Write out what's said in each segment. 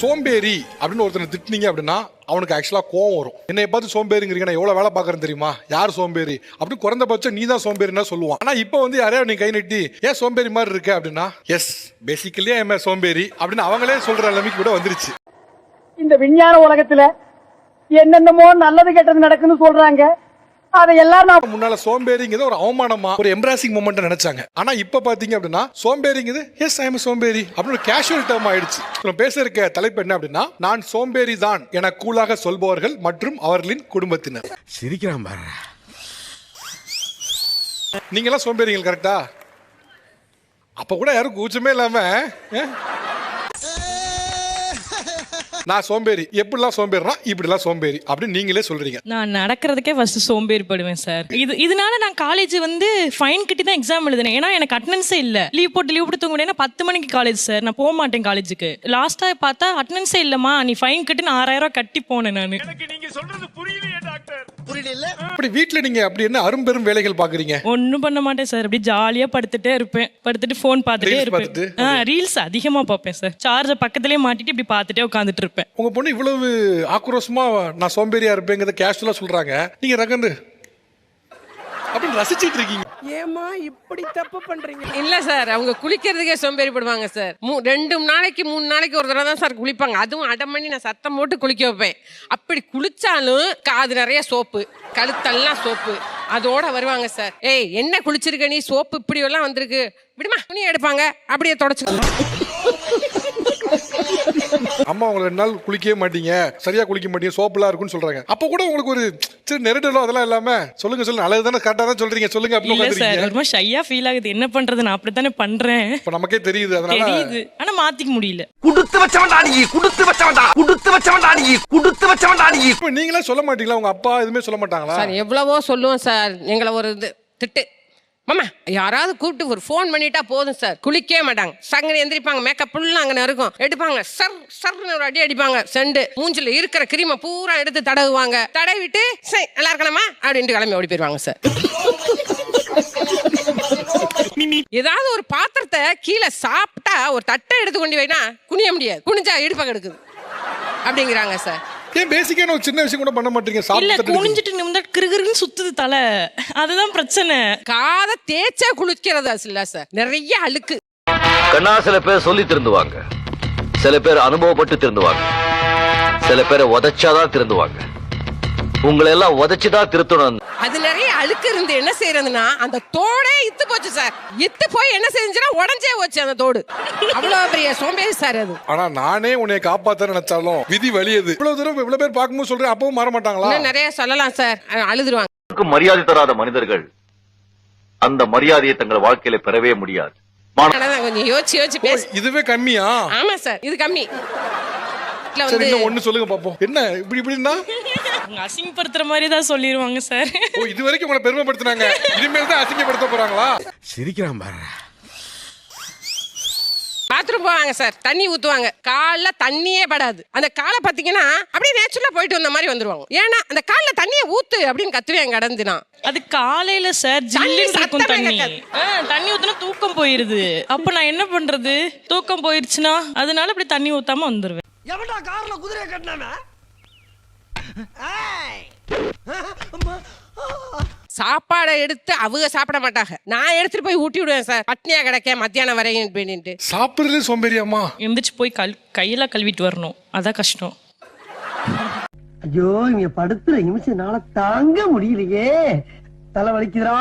சோம்பேறி அப்படின்னு ஒருத்தனை திட்டுனீங்க அப்படின்னா அவனுக்கு ஆக்சுவலாக கோவம் வரும். என்னை பார்த்து சோம்பேறிங்கிறீங்க நான் வேலை பார்க்கறேன் தெரியுமா? யார் சோம்பேறி? அப்படின்னு குறைந்தபட்சம் நீ தான் சோம்பேறினா சொல்லுவான். ஆனால் இப்போ வந்து யாரையா நீ கை நட்டி ஏன் சோம்பேறி மாதிரி இருக்க? அப்படின்னா எஸ் பேசிக்கலி என் சோம்பேறி அப்படின்னு அவங்களே சொல்கிற நிலைமைக்கு கூட வந்துருச்சு. இந்த விஞ்ஞான உலகத்தில் என்னென்னமோ நல்லது கெட்டது நடக்குன்னு சொல்கிறாங்க அதை எல்லாம் நான் முன்னால சோம்பேறிங்கிறது ஒரு அவமானமா ஒரு எம்ப்ராசிங் மூமெண்ட் நினைச்சாங்க. ஆனா இப்ப பாத்தீங்க அப்படின்னா சோம்பேறிங்கிறது எஸ் ஐ எம் சோம்பேறி அப்படின்னு கேஷுவல் டேர்ம் ஆயிடுச்சு. நம்ம பேச இருக்க தலைப்பு என்ன அப்படின்னா நான் சோம்பேறி தான் என கூலாக சொல்பவர்கள் மற்றும் அவர்களின் குடும்பத்தினர். சிரிக்கிறான் பாரு நீங்க எல்லாம் சோம்பேறிகள் கரெக்டா அப்ப கூட யாரும் கூச்சமே இல்லாம அஹ்? நான் சோம்பேறி எப்படிலாம் சோம்பேறினா இப்படிலாம் சோம்பேறி அப்படின்னு நீங்களே சொல்றீங்க. நான் நடக்கிறதுக்கே ஃபர்ஸ்ட் சோம்பேறிப்படுவேன் சார் இது இதனால நான் காலேஜ் வந்து ஃபைன் கட்டி தான் எக்ஸாம் எழுதினேன். ஏன்னா எனக்கு அட்டனன்ஸே இல்ல. லீவ் போட்டு லீவ் போட்டு தூங்க பத்து மணிக்கு காலேஜ் சார் நான் போக மாட்டேன் காலேஜுக்கு லாஸ்டா பார்த்தா அட்டனன்ஸே இல்லம்மா. நீ ஃபைன் கட்டி நான் ஆறாயிரம் ரூபாய் கட்டி போனேன் நான். அப்படி வீட்ல நீங்க அப்படி என்ன அரும்பெரும் வேலைகள் பாக்குறீங்க? ஒன்றும் பண்ண மாட்டேன் சார் அப்படி ஜாலியா படுத்துட்டே இருப்பேன். படுத்துட்டு ஃபோன் பார்த்துட்டே இருப்பேன். ரீல்ஸ் அதிகமா பார்ப்பேன் சார் சார்ஜை பக்கத்துலயே மாட்டிட்டு இப்படி பார்த்துட்டே உட்காந்துட்டு இருப்பேன். உங்க பொண்ணு இவ்வளவு ஆக்ரோஷமா நான் சோம்பேறியா இருப்பேங்கிறத கேஷுவலா சொல்றாங்க. நீங்க ரகண்டு. அப்படின்னு ரசிச்சிட்டு இருக்கீங்க. ஏமா இப்படி தப்பு பண்றீங்க? இல்ல சார் அவங்க குளிக்கிறதுக்கே சோம்பேறிப்படுவாங்க சார். மூ- ரெண்டு நாளைக்கு மூணு நாளைக்கு ஒரு தடவை தான் சார் குளிப்பாங்க. அதுவும் அடம் பண்ணி நான் சத்தம் போட்டு குளிக்க வைப்பேன். அப்படி குளிச்சாலும் காது நிறைய சோப்பு கழுத்தெல்லாம் சோப்பு. அதோட வருவாங்க சார். ஏய் என்ன குளிச்சிருக்க நீ? சோப்பு இப்படி எல்லாம் வந்திருக்கு. விடுமா துணி எடுப்பாங்க. அப்படியே தொடச்சு. அம்மா உங்களை ரெண்டு நாள் குளிக்கவே மாட்டீங்க. சரியா குளிக்க மாட்டீங்க. சோப்புலாம் இருக்குன்னு சொல்றாங்க. அப்ப கூட உங்களுக்கு ஒரு சரி நெருடலோ அதெல்லாம் இல்லாம சொல்லுங்க சொல்லுங்க. நல்லது தானே கரெக்டா தான் சொல்றீங்க. சொல்லுங்க அப்படின்னு இல்ல சார் மாதிரி ஷையா ஃபீல் ஆகுது. என்ன பண்றது? நான் அப்படித்தானே பண்றேன். இப்ப நமக்கே தெரியுது. அதனால தெரியுது. ஆனா மாத்திக்க முடியல. குடுத்து வச்சவன்டா நீ குடுத்து வச்சவன்டா குடுத்து வச்சவன்டா நீ குடுத்து வச்சவன்டா நீ. இப்ப நீங்களே சொல்ல மாட்டீங்களா? உங்க அப்பா எதுவுமே சொல்ல மாட்டாங்களா? சார் எவ்வளவோ சொல்லுவோம் சார் எங்களை ஒரு இது திட்டு. மாமா. யாராவது கூப்பிட்டு ஒரு ஃபோன் பண்ணிட்டா போதும் சார் குளிக்கவே மாட்டாங்க. சங்கனி எந்திரிப்பாங்க. மேக்கப் ஃபுல்லாக அங்கே இருக்கும் எடுப்பாங்க. சர் சர்னு ஒரு அடி அடிப்பாங்க. செண்டு. மூஞ்சில் இருக்கிற கிரீமை பூரா எடுத்து தடவுவாங்க. தடவிட்டு சரி நல்லா இருக்கலாமா? அப்படின்ட்டு கிளம்பி ஓடி போயிடுவாங்க சார் ஏதாவது ஒரு பாத்திரத்தை கீழே சாப்பிட்டா ஒரு தட்டை எடுத்து கொண்டு வைனா குனிய முடியாது. குனிஞ்சா இடுப்பாக எடுக்குது அப்படிங்கிறாங்க சார் ஏன் பேசிக்கான ஒரு சின்ன விஷயம் கூட பண்ண மாட்டீங்க? இல்ல குனிஞ்சிட்டு நிமிந்தா கிருகிருன்னு சுத்துது தலை. அதுதான் பிரச்சனை. காதை தேய்ச்சா குளிக்கிறதா இல்ல சார் நிறைய அழுக்கு. கண்ணா சில பேர் சொல்லி திருந்துவாங்க. சில பேர் அனுபவப்பட்டு திருந்துவாங்க. சில பேரை உதைச்சாதான் திருந்துவாங்க. உங்களை எல்லாம் உதைச்சுதான் திருத்தணும். அது நிறைய அழுக்கு இருந்து என்ன செய்யறதுன்னா அந்த தோடே இத்து போச்சு சார். இத்து போய் என்ன செஞ்சுன்னா உடஞ்சே போச்சு அந்த தோடு. அவ்வளவு பெரிய சோம்பேறி சார் அது. ஆனா நானே உன்னை காப்பாத்த நினைச்சாலும் விதி வலியது இவ்வளவு தூரம் இவ்வளவு பேர் பார்க்கும்போது சொல்றேன் அப்பவும் மாற மாட்டாங்களா? இன்னும் நிறைய சொல்லலாம் சார். அழுதுருவாங்க. மரியாதை தராத மனிதர்கள் அந்த மரியாதையை தங்கள் வாழ்க்கையில பெறவே முடியாது. கொஞ்சம் யோசிச்சு யோசிச்சு பேச இதுவே கம்மியா? ஆமா சார் இது கம்மி. சரி வந்து இன்னும் ஒண்ணு சொல்லுங்க பாப்போம். என்ன இப்படி இப்படின்னா? அவங்க அசிங்கப்படுத்துற மாதிரி தான் சொல்லிடுவாங்க சார் ஓ இது வரைக்கும் உங்களை பெருமைப்படுத்தினாங்க. இனிமேல் தான் அசிங்கப்படுத்த போறாங்களா? சிரிக்கிறான் பாரு. பாத்ரூம் போவாங்க சார் தண்ணி ஊத்துவாங்க. கால்ல தண்ணியே படாது. அந்த காலை பாத்தீங்கன்னா அப்படியே நேச்சுரலா போயிட்டு வந்த மாதிரி வந்துருவாங்க. ஏன்னா அந்த கால்ல தண்ணியை ஊத்து அப்படின்னு கத்துவேன் கடந்துனா. அது காலையில சார் ஜில்லுன்னு இருக்கும் தண்ணி. ஆ, தண்ணி ஊத்துனா தூக்கம் போயிருது. அப்ப நான் என்ன பண்றது? தூக்கம் போயிருச்சுன்னா அதனால அப்படி தண்ணி ஊத்தாம வந்துருவேன். எவன்டா கார்ல குதிரையை கட்டினாம சாப்பாடை எடுத்து அவங்க சாப்பிட மாட்டாங்க. நான் எடுத்துட்டு போய் ஊட்டி விடுவேன் சார். பட்னியா கிடக்க மத்தியானம் வரையும் அப்படின்ட்டு சாப்பிடுறதுலே சோம்பேறியாமா எந்திரிச்சு போய் கல் கையெல்லாம் கழுவிட்டு வரணும். அதான் கஷ்டம். ஐயோ இங்க படுத்துற நிமிஷம் என்னால தாங்க முடியலையே. தலை வலிக்குதுடா.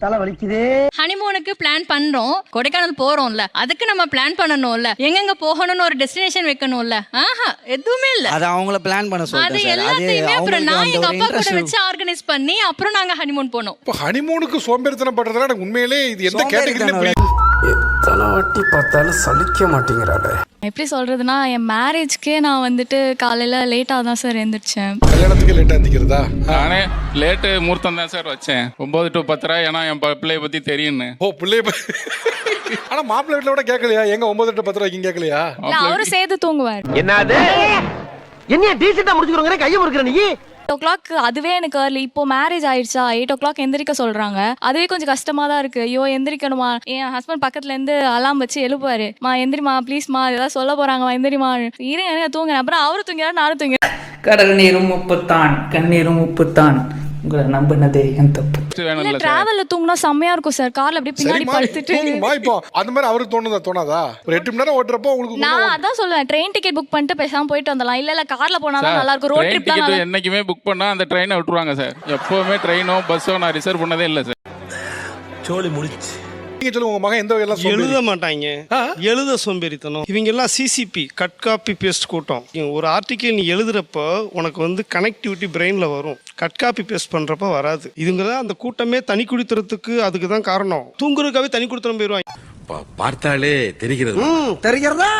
தலை வலிக்குதே ஹனிமூனுக்கு பிளான் பண்றோம். கொடைக்கானல் போறோம்ல. அதுக்கு நம்ம பிளான் பண்ணணும்ல. எங்கெங்க போகணும்னு ஒரு டெஸ்டினேஷன் வைக்கணும்ல. ஆஹா எதுவுமே இல்ல. அது அவங்கள பிளான் பண்ண அது சார். அது எல்லாத்தையுமே அப்புறம் நான் எங்க அந்த ஒரு அப்பா கூட இன்ட்ரெஸ்ட் வச்சு ஆர்கனைஸ் பண்ணி அப்புறம் நாங்க ஹனிமூன் போனோம். இப்போ ஹனிமூனுக்கு சோம்பேறித்தனம் பண்றதுல எனக்கு உண்மையிலே இது எந்த கேட்டகரியில சோம்பேறித்தனம் எத்தனை வாட்டி பார்த்தாலும் சலிக்க மாட்டேங்கிறாளே. எப்படி சொல்றதுன்னா என் மேரேஜ்க்கே நான் வந்துட்டு காலையில லேட்டா தான் சார் எந்திரிச்சேன். கல்யாணத்துக்கு லேட்டா இருந்துக்கிறதா நானே லேட்டு முகூர்த்தம் தான் சார் வச்சேன். ஒன்பது டு பத்தரை ஏன்னா என் ப- பிள்ளைய பத்தி தெரியும்னு. ஓ பிள்ளைய ப- ஆனா மாப்பிள்ளை வீட்டுல கூட கேட்கலையா? எங்க ஒன்பது எட்டு பத்து ரூபாய்க்கு கேட்கலையா? இல்ல அவரும் சேர்த்து தூங்குவார். என்னது? என்னைய டீசெண்டா முடிச்சுக்கிறோங்கிற கையை முறுக்கிற நீ? ஓ கிளாக் அதுவே எனக்கு ஏர்லி இப்போ மேரேஜ் ஆயிடுச்சா? எயிட் ஓ கிளாக் எந்திரிக்க சொல்றாங்க. அதுவே கொஞ்சம் கஷ்டமா தான் இருக்கு. ஐயோ எந்திரிக்கணுமா? என் ஹஸ்பண்ட் பக்கத்துல இருந்து அலாம் வச்சு எழுப்பாரு மா எந்திரிமா ப்ளீஸ்மா ஏதாவது சொல்ல போறாங்கம்மா எந்திரிமா இருங்க எனக்கு தூங்குறேன். அப்புறம் அவரு தூங்கிறாரு நானும் தூங்கிறேன். கடல் நீரும் உப்புத்தான் கண்ணீரும் உப்புத்தான் உங்களை நம்பினதே என் தப்பு. இல்ல வேணும்ல சார்? டிராவல்ல தூங்கினா செம்மையா இருக்கும் சார். கார்ல அப்படியே பின்னாடி படுத்துட்டு. தூங்குமா இப்போ? அந்த மாதிரி அவருக்கு தோணுதா தோணாதா? ஒரு எட்டு மணி நேரம் ஓட்டுறப்போ உங்களுக்கு நான் அதான் சொல்லுவேன் ட்ரெயின் டிக்கெட் புக் பண்ணிட்டு பேசாம போயிட்டு வந்துடலாம். இல்ல இல்ல கார்ல போனா தான் நல்லா இருக்கும் ரோட் ட்ரிப் தான் என்னைக்குமே புக் பண்ணா அந்த ட்ரெயினை விட்டுருவாங்க சார். எப்பவுமே ட்ரெயினோ பஸ்ஸோ நான் ரிசர்வ் பண்ணதே இல்லை சார். சோலி முடிச்சு நீங்க சொல்லுங்க உங்க மகன் எந்த வகையெல்லாம்? எழுத மாட்டாங்க. எழுத சோம்பேறித்தனம். இவங்க எல்லாம் சிசிபி கட் காப்பி பேஸ்ட் கூட்டம். ஒரு ஆர்டிக்கல் நீ எழுதுறப்போ உனக்கு வந்து கனெக்டிவிட்டி பிரெயின்ல வரும். கட் காப்பி பேஸ்ட் பண்றப்ப வராது. இதுங்க அந்த கூட்டமே தனி குடித்தனத்துக்கு அதுக்கு தான் காரணம். தூங்குறதுக்காகவே தனி குடித்தனம் போயிடுவாங்க பார்த்தாலே தெரிகிறது. தெரிகிறதா?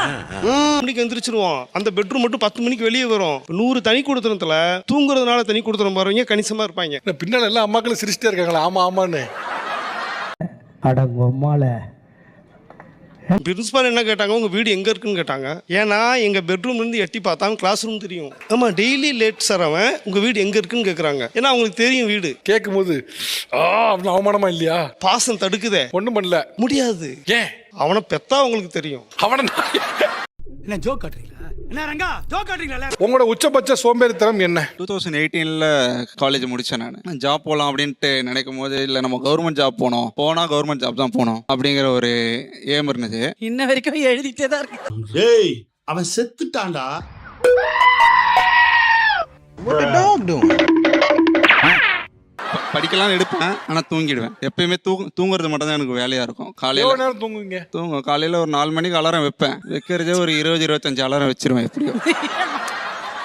மணிக்கு எந்திரிச்சிருவோம் அந்த பெட்ரூம் மட்டும் பத்து மணிக்கு வெளியே வரும். நூறு தனி குடித்தனத்துல தூங்குறதுனால தனி குடித்தனம் போறவங்க கணிசமா இருப்பாங்க. பின்னால எல்லா அம்மாக்களும் சிரிச்சிட்டே இருக்காங்களா. ஆமா ஆமான்னு. அடங்கொம்மால பிரின்சிபால் என்ன கேட்டாங்க? உங்க வீடு எங்க இருக்குன்னு கேட்டாங்க. ஏன்னா எங்க பெட்ரூம்ல இருந்து எட்டி பார்த்தா கிளாஸ் ரூம் தெரியும். ஆமா டெய்லி லேட் சார் அவன் உங்க வீடு எங்க இருக்குன்னு கேக்குறாங்க. ஏன்னா அவங்களுக்கு தெரியும் வீடு. கேட்கும் போது ஆ அப்படின்னு அவமானமா இல்லையா? பாசம் தடுக்குதே. ஒண்ணும் பண்ணல. முடியாது. ஏன்? அவனை பெத்தா உங்களுக்கு தெரியும். அவன என்ன ஜோக் காட்டுறீங்களா? உங்களோட உச்சபட்ச சோம்பேறித்தனம் என்ன? டூ தௌசண்ட் எயிட்டீனில் காலேஜ் முடித்தேன் நான். ஜாப் போகலாம் அப்படின்ட்டு நினைக்கும் போது இல்லை நம்ம கவர்மெண்ட் ஜாப் போனோம். போனால் கவர்மெண்ட் ஜாப் தான் போனோம். அப்படிங்கிற ஒரு ஏம் இருந்துச்சு இன்ன வரைக்கும் எழுதிட்டே தான் இருக்கு. டேய் அவன் செத்துட்டான்டா. ப- படிக்கலாம்னு எடுப்பேன். ஆனால் தூங்கிடுவேன். எப்பயுமே தூ தூங்குறது மட்டும் தான் எனக்கு வேலையாக இருக்கும். காலையில் நேரம் தூங்குவீங்க? தூங்கும். காலையில் ஒரு நாலு மணிக்கு அலாரம் வைப்பேன். வைக்கிறதே ஒரு இருபது இருபத்தஞ்சு அலாரம் வச்சிருவேன் எப்படியும்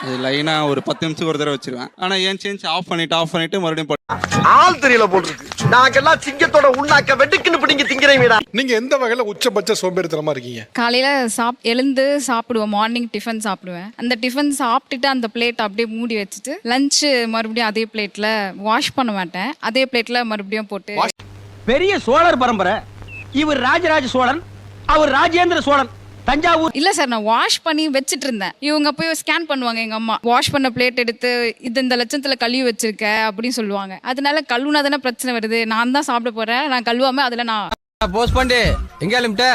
அது லைனாக ஒரு பத்து நிமிஷத்துக்கு ஒரு தடவை வச்சிருவேன். ஆனால் ஏன் சேஞ்ச் ஆஃப் பண்ணிட்டு ஆஃப் பண்ணிட்டு மறுபடியும் படு- ஆள் தெரியல போட்டுருக்கு. நாங்கெல்லாம் சிங்கத்தோட உண்ணாக்க வெட்டுக்குன்னு பிடிங்க திங்கிறீங்கடா நீங்க எந்த வகையில உச்சபட்ச சோம்பேறித்தனமா இருக்கீங்க? காலையில சாப் எழுந்து சாப்பிடுவேன் மார்னிங் டிஃபன் சாப்பிடுவேன். அந்த டிஃபன் சாப்பிட்டுட்டு அந்த பிளேட் அப்படியே மூடி வச்சுட்டு லஞ்ச் மறுபடியும் அதே பிளேட்ல வாஷ் பண்ண மாட்டேன். அதே பிளேட்ல மறுபடியும் போட்டு பெரிய சோழர் பரம்பரை. இவர் ராஜராஜ சோழன் அவர் ராஜேந்திர சோழன். தஞ்சாவூர். இல்ல சார் நான் வாஷ் பண்ணி வச்சிட்டு இருந்தேன் இவங்க போய் ஸ்கேன் பண்ணுவாங்க எங்க அம்மா. வாஷ் பண்ண பிளேட் எடுத்து இது இந்த லட்சத்துல கழுவி வச்சிருக்க அப்படின்னு சொல்லுவாங்க. அதனால கழுவுனா தானே பிரச்சனை வருது. நான் தான் சாப்பிட போறேன். நான் கழுவாம அதுல நான் போஸ்ட் பண்ணி. எங்க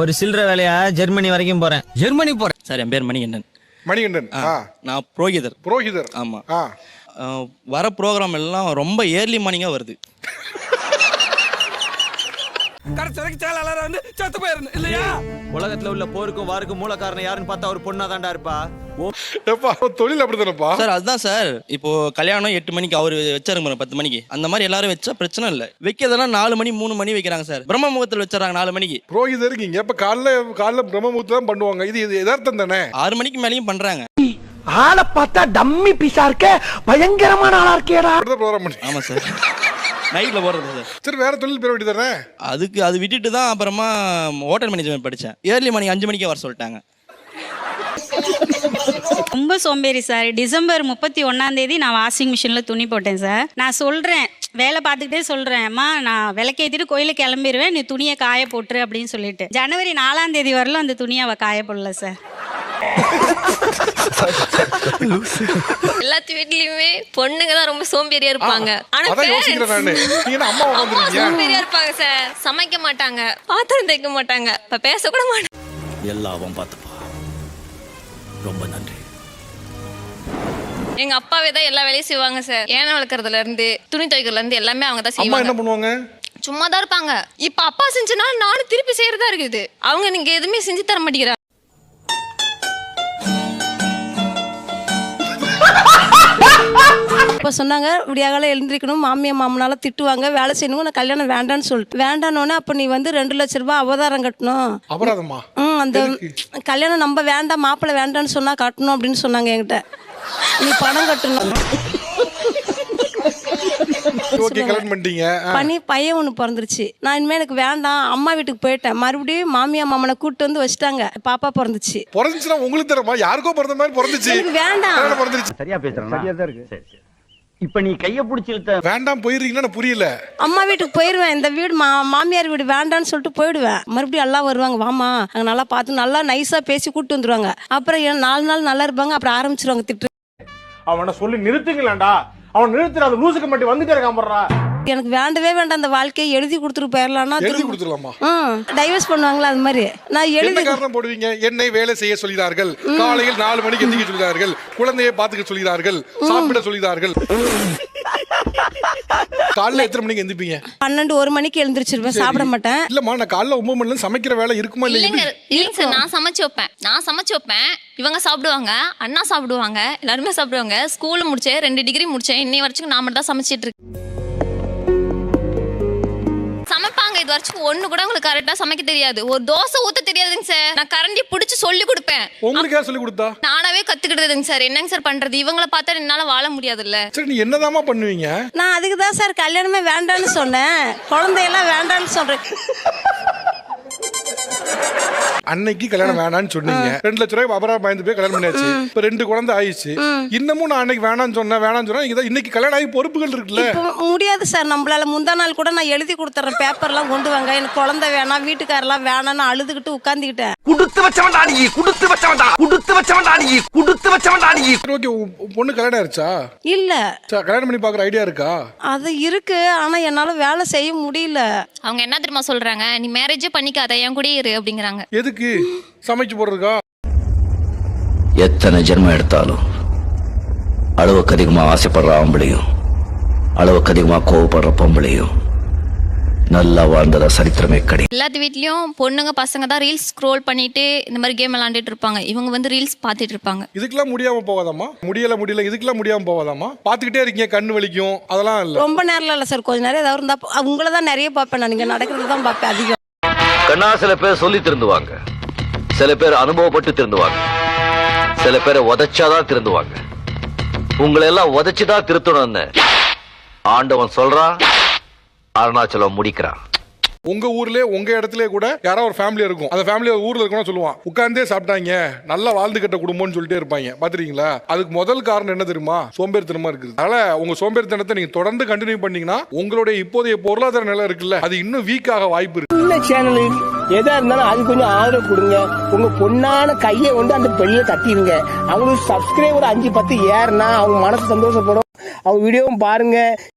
ஒரு சில்லற வேலையா? ஜெர்மனி வரைக்கும் போறேன். ஜெர்மனி போறேன் சார் என் பேர் மணிகண்டன். மணிகண்டன். நான் புரோகிதர். புரோஹிதர் ஆமா. வர ப்ரோக்ராம் எல்லாம் ரொம்ப ஏர்லி மார்னிங்கா வருது. உலகத்துல உள்ள போருக்கும் வாருக்கும் மூல காரணம் யாருன்னு பார்த்தா ஒரு பொண்ணா தாண்டா இருப்பா எப்பா அவன் தொழில் அப்படித்தானப்பா? சார் அதுதான் சார். இப்போ கல்யாணம் எட்டு மணிக்கு அவர் வச்சாருங்க பாருங்க, பத்து மணிக்கு. அந்த மாதிரி எல்லாரும் வச்சா பிரச்சனை இல்லை. வைக்கிறதெல்லாம் நாலு மணி மூணு மணி வைக்கிறாங்க சார். பிரம்ம முகத்தில் வச்சிடறாங்க நாலு மணிக்கு. புரோஹிதர் இருக்கீங்க. இப்ப காலைல காலைல பிரம்மமுகூர்த்தம் தான் பண்ணுவாங்க. இது இது யதார்த்தம் தானே? ஆறு மணிக்கு மேலேயும் பண்றாங்க. ஆளை பார்த்தா டம்மி பீஸா இருக்க. பயங்கரமான ஆளா இருக்கேடா. ப்ரோக்ராம் பண்ணி ஆமா சார். நைட்ல போறது சார் சரி வேற தொழில் பெற வேண்டியதானே அதுக்கு அது விட்டுட்டு தான் அப்புறமா ஹோட்டல் மேனேஜ்மெண்ட் படித்தேன் ஏர்லி மார்னிங் அஞ்சு மணிக்கே வர சொல்லிட்டாங்க. ரொம்ப சோம்பேறி சார். டிசம்பர் முப்பத்தி ஒன்னாம் தேதி நான் வாஷிங் மிஷின்ல துணி போட்டேன் சார். நான் சொல்றேன். வேலை பார்த்துக்கிட்டே சொல்றேன். அம்மா நான் விளக்கேத்திட்டு கோயிலுக்கு கிளம்பிடுவேன் நீ துணியை காய போட்டுரு அப்படின்னு சொல்லிட்டு. ஜனவரி நாலாம் தேதி வரலும் அந்த துணியை அவ காய போடல சார். எல்லாத்து வீட்லயுமே பொண்ணுங்க தான் ரொம்ப சோம்பேறியா இருப்பாங்க. ஆனா அதான் யோசிக்கிறேன் நானு. நீங்க என்ன அம்மா அம்மா உட்காந்துருக்கீங்க சோம்பேறியா இருப்பாங்க சார் சமைக்க மாட்டாங்க. பாத்திரம் தைக்க மாட்டாங்க. இப்ப பேச கூட மாட்டாங்க எல்லாம் அவன் பார்த்துப்பா. ரொம்ப நன்றி. எங்க அப்பாவே தான் எல்லா வேலையும் செய்வாங்க சார் ஏன வளர்க்கறதுல இருந்து துணி துவைக்கிறதுல இருந்து எல்லாமே அவங்க தான் அம்மா என்ன செய்வாங்க பண்ணுவாங்க? சும்மா தான் இருப்பாங்க. இப்ப அப்பா செஞ்சனா நானும் திருப்பி செய்யறதா இருக்குது. அவங்க நீங்க எதுவுமே செஞ்சு தர மாட்டேங்கிறாங்க இப்ப சொன்னாங்க விடியாகால எழுந்திருக்கணும். மாமியா மாமனால திட்டுவாங்க. வேலை செய்யணும். நான் கல்யாணம் வேண்டான்னு சொல்லிட்டு வேண்டானோடனே அப்ப நீ வந்து ரெண்டு லட்ச ரூபாய் அவதாரம் கட்டணும். அபராதமா? ம் அந்த கல்யாணம் நம்ம வேண்டாம் மாப்பிள்ளை வேண்டாம்னு சொன்னா கட்டணும் அப்படின்னு சொன்னாங்க என்கிட்ட. நீ பணம் கட்டணும். பண்ணி பையன் ஒன்று பிறந்துருச்சு. நான் இனிமேல் எனக்கு வேண்டாம். அம்மா வீட்டுக்கு போயிட்டேன். மறுபடியும் மாமியா மாமனை கூட்டு வந்து வச்சுட்டாங்க. பாப்பா பிறந்துச்சு. பிறந்துச்சுன்னா உங்களுக்கு தரமா யாருக்கோ பிறந்த மாதிரி பிறந்துச்சு. வேண்டாம். சரியா பேசுறேன்? சரியா தான் இருக்கு இப்ப நீ கைய பிடிச்சி இழுத்த வேண்டாம் போயிருக்கீங்கன்னா புரியல. அம்மா வீட்டுக்கு போயிடுவேன் இந்த வீடு மா மாமியார் வீடு வேண்டாம்னு சொல்லிட்டு போயிடுவேன். மறுபடியும் எல்லாம் வருவாங்க. வாமா அங்கே நல்லா பார்த்து நல்லா நைஸாக பேசி கூட்டு வந்துருவாங்க. அப்புறம் ஏன் நாலு நாள் நல்லா இருப்பாங்க. அப்புறம் ஆரம்பிச்சிருவாங்க. திட்டு. அவனை சொல்லி நிறுத்துங்களேன்டா. அவன் நிறுத்துற அந்த லூசுக்கு மட்டும் வந்துட்டே இருக்கான் போடுறா எனக்கு வேண்டவே வேண்டாம் அந்த வாழ்க்கையை எழுதி கொடுத்துட்டு போயிடலாம்னா எழுதி கொடுத்துடலாமா? டைவர்ஸ் பண்ணுவாங்களா அது மாதிரி? நான் எழுதி காரணம் போடுவீங்க? என்னை வேலை செய்ய சொல்கிறார்கள். காலையில் நாலு மணிக்கு எந்திரிக்க சொல்கிறார்கள். குழந்தையை பாத்துக்க சொல்கிறார்கள். சாப்பிட சொல்கிறார்கள். காலைல எத்தனை மணிக்கு எந்திப்பீங்க பன்னெண்டு ஒரு மணிக்கு எழுந்திரிச்சிருவேன். சாப்பிட மாட்டேன். இல்லம்மா நான் காலைல ஒன்பது மணில இருந்து சமைக்கிற வேலை இருக்குமா இல்ல இல்லைங்க எப்படி? இல்லைங்க சார் நான் சமைச்சு வைப்பேன். நான் சமைச்சு வைப்பேன். இவங்க சாப்பிடுவாங்க அண்ணா சாப்பிடுவாங்க எல்லாருமே சாப்பிடுவாங்க. ஸ்கூல் முடிச்சேன் ரெண்டு டிகிரி முடிச்சேன். இன்னை வரைக்கும் நான் மட்டும் தான் சமைச்சிட்டு இருக்கேன். வரைக்கும் ஒண்ணு கூட உங்களுக்கு கரெக்டா சமைக்க தெரியாது. ஒரு தோசை ஊத்த தெரியாதுங்க சார் நான் கரண்டி புடிச்சு சொல்லி கொடுப்பேன். உங்களுக்கு யார் சொல்லி கொடுத்தா? நானாவே கத்துக்கிட்டதுங்க சார் என்னங்க சார் பண்றது? இவங்கள பார்த்தா என்னால வாழ முடியாதுல்ல. சரி நீ என்னதாம்மா பண்ணுவீங்க? நான் அதுக்கு தான் சார் கல்யாணமே வேண்டான்னு சொன்னேன். குழந்தையெல்லாம் வேண்டான்னு சொல்றேன். அன்னைக்கு கல்யாணம் வேணாம்னு சொன்னீங்க. ரெண்டு லட்ச ரூபாய் அபரா பயந்து போய் கல்யாணம் பண்ணியாச்சு. இப்ப ரெண்டு குழந்தை ஆயிடுச்சு. இன்னமும் நான் அன்னைக்கு வேணாம்னு சொன்னேன் வேணாம்னு சொன்னா இன்னைக்கு கல்யாணம் ஆகி பொறுப்புகள் இருக்குல்ல. முடியாது சார். நம்மளால முந்தா நாள் கூட நான் எழுதி கொடுத்துறேன். பேப்பர்லாம் கொண்டு வாங்க. எனக்கு குழந்தை வேணாம் வீட்டுக்காரெல்லாம் வேணாம்னு அழுதுகிட்டு உட்காந்துக்கிட்டேன் குடுத்து வச்சவன்டா நீ குடுத்து வச்சவன்டா குடுத்து வச்சவன்டா நீ குடுத்து வச்சவன்டா நீ. ஓகே பொண்ணு கல்யாணம் ஆயிருச்சா? இல்ல. சரி, கல்யாணம் பண்ணி பாக்குற ஐடியா இருக்கா? அது இருக்கு. ஆனா என்னால வேலை செய்ய முடியல. அவங்க என்ன தெரியுமா சொல்றாங்க? நீ மேரேஜே பண்ணிக்காத என் கூடயே இரு அப்படிங்கிறாங்க. எதுக்கு? சமைச்சு போடுறதுக்கா? எத்தனை ஜென்மம் எடுத்தாலும் அளவுக்கு அதிகமா ஆசைப்படுற ஆம்பளையும் அளவுக்கு அதிகமா கோவப்படுற பொம்பளையும் நல்லா வாழ்ந்ததா சரித்திரமே கிடையாது. எல்லாத்து வீட்லயும் பொண்ணுங்க பசங்க தான் ரீல்ஸ் ஸ்க்ரோல் பண்ணிட்டு இந்த மாதிரி கேம் விளாண்டுட்டு இருப்பாங்க. இவங்க வந்து ரீல்ஸ் பார்த்துட்டு இருப்பாங்க. இதுக்கெல்லாம் முடியாம போகாதாம்மா? முடியல முடியல இதுக்கெல்லாம் முடியாம போகாதாம்மா? பாத்துக்கிட்டே இருக்கீங்க கண்ணு வலிக்கும் அதெல்லாம் இல்ல. ரொம்ப நேரம் இல்ல சார். கொஞ்ச நேரம் ஏதாவது இருந்தா உங்களை தான் நிறைய பார்ப்பேன் நான். நீங்க நடக்கிறது தான் பார்ப்பேன் அதிகம். ஏன்னா சில பேர் சொல்லி திருந்துவாங்க. சில பேர் அனுபவப்பட்டு திருந்துவாங்க. சில பேரை உதைச்சாதான் திருந்துவாங்க. உங்களை எல்லாம் உதைச்சுதான் திருத்தணும்னு ஆண்டவன் சொல்றான் அருணாச்சலம் முடிக்கிறான். உங்க ஊர்லயே உங்க இடத்துல கூட யாரோ ஒரு ஃபேமிலி இருக்கும். அந்த ஃபேமிலி ஊர்ல இருக்கணும் சொல்லுவான் உட்கார்ந்தே சாப்பிட்டாங்க. நல்லா வாழ்ந்து கட்ட குடும்பம்னு சொல்லிட்டே இருப்பாங்க. பாத்துறீங்களா அதுக்கு முதல் காரணம் என்ன தெரியுமா? சோம்பேறித்தனமா இருக்குது. அதனால உங்க சோம்பேறித்தனத்தை நீங்க தொடர்ந்து கண்டினியூ பண்ணீங்கன்னா உங்களுடைய இப்போதைய பொருளாதார நிலை இருக்குல்ல அது இன்னும் வீக் ஆக வாய்ப்பு இருக்கு. சேனலில் சேனல் எதா இருந்தாலும் அது கொஞ்சம் ஆதரவு கொடுங்க. உங்க பொண்ணான கையை வந்து அந்த பெண்ணில தட்டிடுங்க அவங்களுக்கு சப்ஸ்கிரைபர் அஞ்சு பத்து ஏறுனா அவங்க மனசு சந்தோஷப்படும். அவங்க வீடியோவும் பாருங்க.